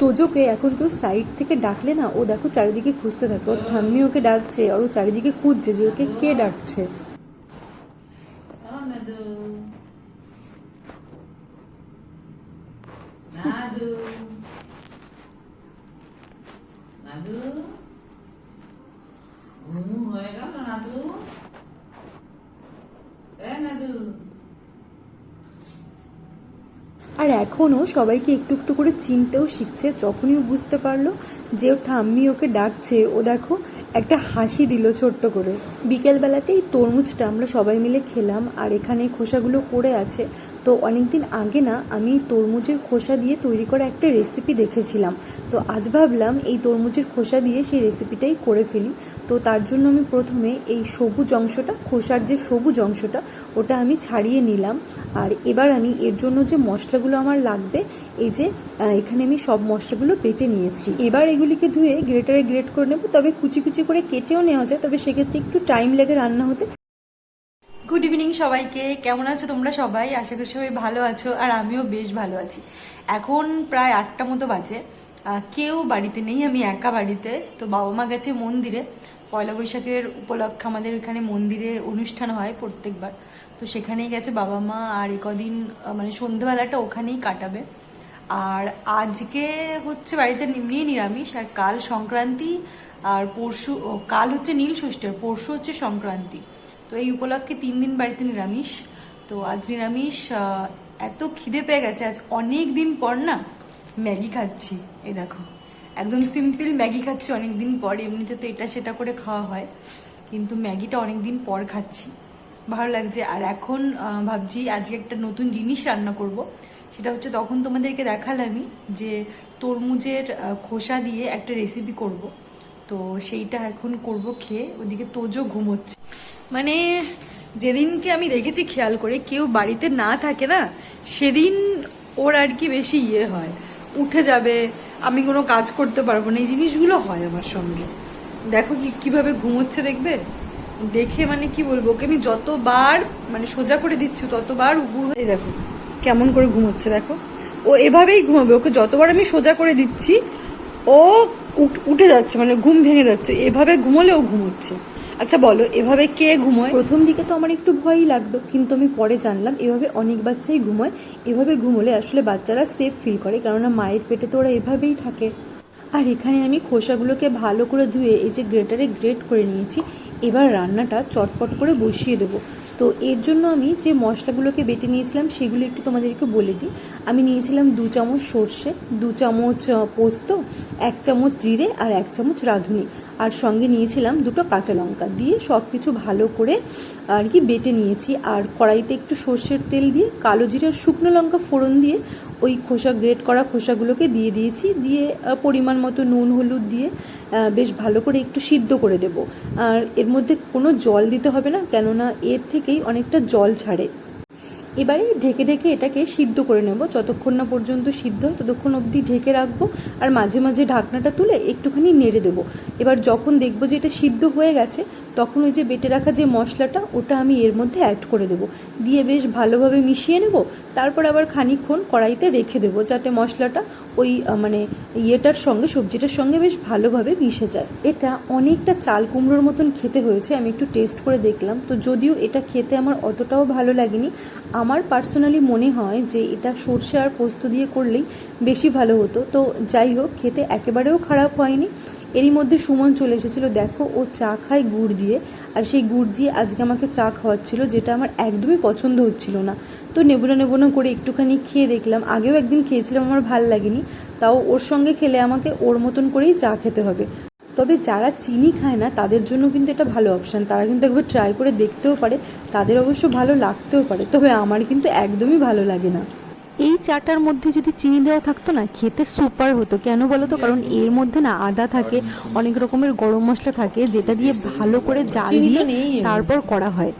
তোজোকে এখন কেউ সাইড থেকে ডাকলে না, ও দেখো চারিদিকে খুঁজতে থাকে। ওর ঠাম্মি ওকে ডাকছে আর ও চারিদিকে খুঁজছে যে ওকে কে ডাকছে। হয়ে গেল, নাদু। এ, নাদু। আর এখনও সবাইকে একটু একটু করে চিনতেও শিখছে, যখনই ও বুঝতে পারল যে ঠাম্মি ওকে ডাকছে, ও দেখো একটা হাসি দিল ছোট্ট করে। বিকেলবেলাতে এই তরমুজটা আমরা সবাই মিলে খেলাম, আর এখানে খোসাগুলো পড়ে আছে। তো অনেকদিন আগে না, আমি তরমুজের খোসা দিয়ে তৈরি করা একটা রেসিপি দেখেছিলাম। তো আজ ভাবলাম এই তরমুজের খোসা দিয়ে সেই রেসিপিটাই করে ফেলি। তো তার জন্য আমি প্রথমে এই সবুজ অংশটা, খোসার যে সবুজ অংশটা, ওটা আমি ছাড়িয়ে নিলাম। আর এবার আমি এর জন্য যে মশলাগুলো আমার লাগবে, এই যে এখানে আমি সব মশলাগুলো বেটে নিয়েছি। এবার এগুলিকে ধুয়ে গ্রেটারে গ্রেট করে নেব, তবে কুচি কুচি করে কেটেও নেওয়া যায়, তবে সেক্ষেত্রে একটু টাইম লাগে রান্না হতে গুড ইভিনিং সবাইকে। কেমন আছো তোমরা সবাই? আশা করি সবাই ভালো আছো আর আমিও বেশ ভালো আছি। এখন প্রায় আটটা মতো বাজে। কেউ বাড়িতে নেই, আমি একা বাড়িতে। তো বাবা মা গেছে মন্দিরে। পয়লা বৈশাখের উপলক্ষে আমাদের এখানে মন্দিরে অনুষ্ঠান হয় প্রত্যেকবার। তো সেখানেই গেছে বাবা মা আর এ কদিন মানে সন্ধ্যেবেলাটা ওখানেই কাটাবে। আর আজকে হচ্ছে বাড়িতে এমনি নিরামিষ, আর কাল সংক্রান্তি, আর পরশু কাল হচ্ছে নীল ষষ্ঠী, আর পরশু হচ্ছে সংক্রান্তি। তো এই উপলক্ষে তিন দিন বাড়িতে নিরামিষ। তো আজ নিরামিষ এত খিদে পেয়ে গেছে, আজ অনেক দিন পর না ম্যাগি খাচ্ছি। এ দেখো, একদম সিম্পল ম্যাগি খাচ্ছি অনেক দিন পর, এমনিতে তো এটা সেটা করে খাওয়া হয়, কিন্তু ম্যাগিটা অনেক দিন পর খাচ্ছি। ভালো লাগছে। আর এখন ভাবছি আজকে একটা নতুন জিনিস রান্না করব। সেটা হচ্ছে তখন তোমাদেরকে দেখালামই যে তরমুজের খোসা দিয়ে একটা রেসিপি করব। তো সেইটা এখন করব খেয়ে ওদিকে তোজো ঘুমোচ্ছে। মানে যেদিনকে আমি দেখেছি খেয়াল করে কেউ বাড়িতে না থাকে না, সেদিন ওর আর কি বেশি ইয়ে হয়। উঠে যাবে, আমি কোনো কাজ করতে পারব না, এই জিনিসগুলো হয় আমার সঙ্গে। দেখো কি, কীভাবে ঘুমোচ্ছে দেখবে? দেখে মানে কি বলব, ওকে আমি যতবার মানে সোজা করে দিচ্ছি, ততবার উপুর হয়ে দেখো। কেমন করে ঘুমোচ্ছে দেখো। ও এভাবেই ঘুমাবে, ওকে যতবার আমি সোজা করে দিচ্ছি, ও উঠ- যাচ্ছে মানে ঘুম ভেঙে যাচ্ছে। এভাবে ঘুমোলে ও ঘুমোচ্ছে। আচ্ছা বলো, এভাবে কে ঘুমোয়? প্রথম দিকে তো আমার একটু ভয়ই লাগতো, কিন্তু আমি পরে জানলাম, এভাবে অনেক বাচ্চাই ঘুমোয়। এভাবে ঘুমোলে আসলে বাচ্চারা সেফ ফিল করে, কেননা মায়ের পেটে তো ওরা এভাবেই থাকে। আর এখানে আমি খোসাগুলোকে ভালো করে ধুয়ে, এই যে গ্রেটারে গ্রেট করে নিয়েছি, এবার রান্নাটা চটপট করে বসিয়ে দেবো। তো এর জন্য আমি যে মশলাগুলোকে বেটে নিয়েছিলাম, সেগুলো একটু তোমাদেরকে বলে দিই। আমি নিয়েছিলাম দু চামচ সর্ষে, দু চামচ পোস্ত, এক চামচ জিরে আর এক চামচ রাঁধুনি। আর সঙ্গে নিয়েছিলাম দুটো কাঁচা লঙ্কা দিয়ে সব কিছু ভালো করে আর কি বেটে নিয়েছি। আর কড়াইতে একটু সর্ষের তেল দিয়ে কালো জিরে আর শুকনো লঙ্কা ফোড়ন দিয়ে ওই খোসা গ্রেট করা খোসাগুলোকে দিয়ে দিয়েছি। দিয়ে পরিমাণ মতো নুন, হলুদ দিয়ে বেশ ভালো করে একটু সিদ্ধ করে দেব। আর এর মধ্যে কোনো জল দিতে হবে না, কেননা এর থেকেই অনেকটা জল ছাড়ে। এবারে ঢেকে ঢেকে এটাকে সিদ্ধ করে নেব। যতক্ষণ না পর্যন্ত সিদ্ধ হয়, ততক্ষণ অবধি ঢেকে রাখব আর মাঝে মাঝে ঢাকনাটা তুলে একটুখানি নেড়ে দেবো। এবার যখন দেখব যে এটা সিদ্ধ হয়ে গেছে, তখন ওই যে বেটে রাখা যে মশলাটা, ওটা আমি এর মধ্যে অ্যাড করে দেবো। দিয়ে বেশ ভালোভাবে মিশিয়ে নেব। তারপর আবার খানিকক্ষণ কড়াইতে রেখে দেবো যাতে মশলাটা ওই মানে ইয়েটার সঙ্গে, সবজিটার সঙ্গে বেশ ভালোভাবে মিশে যায়। এটা অনেকটা চাল কুমড়োর মতন খেতে হয়েছে, আমি একটু টেস্ট করে দেখলাম। তো যদিও এটা খেতে আমার অতটাও ভালো লাগেনি আমার পার্সোনালি মনে হয় যে এটা সর্ষে আর পোস্ত দিয়ে করলেই বেশি ভালো হতো। তো যাই হোক, খেতে একেবারেও খারাপ হয়নি। এরই মধ্যে সুমন চলে এসেছিল, দেখো ও চা খায় গুড় দিয়ে। আর সেই গুড় দিয়ে আজকে আমাকে চা খাওয়াচ্ছিল, যেটা আমার একদমই পছন্দ হচ্ছিল না। তো নেবুনা নেবুনা করে একটুখানি খেয়ে দেখলাম। আগেও একদিন খেয়েছিলাম, আমার ভালো লাগেনি। তাও ওর সঙ্গে খেলে আমাকে ওর মতন করেই চা খেতে হবে। তবে যারা চিনি খায় না তাদের জন্য কিন্তু এটা ভালো অপশান তারা কিন্তু একবার ট্রাই করে দেখতেও পারে তাদের অবশ্য ভালো লাগতেও পারে তবে আমার কিন্তু একদমই ভালো লাগে না। এই চাটার মধ্যে যদি চিনি দেওয়া থাকতো না খেতে সুপার হতো। কেন বলো তো? কারণ এর মধ্যে না আদা থাকে অনেক রকমের গরম মশলা থাকে যেটা দিয়ে ভালো করে জাল দিয়ে তারপর করা হয়।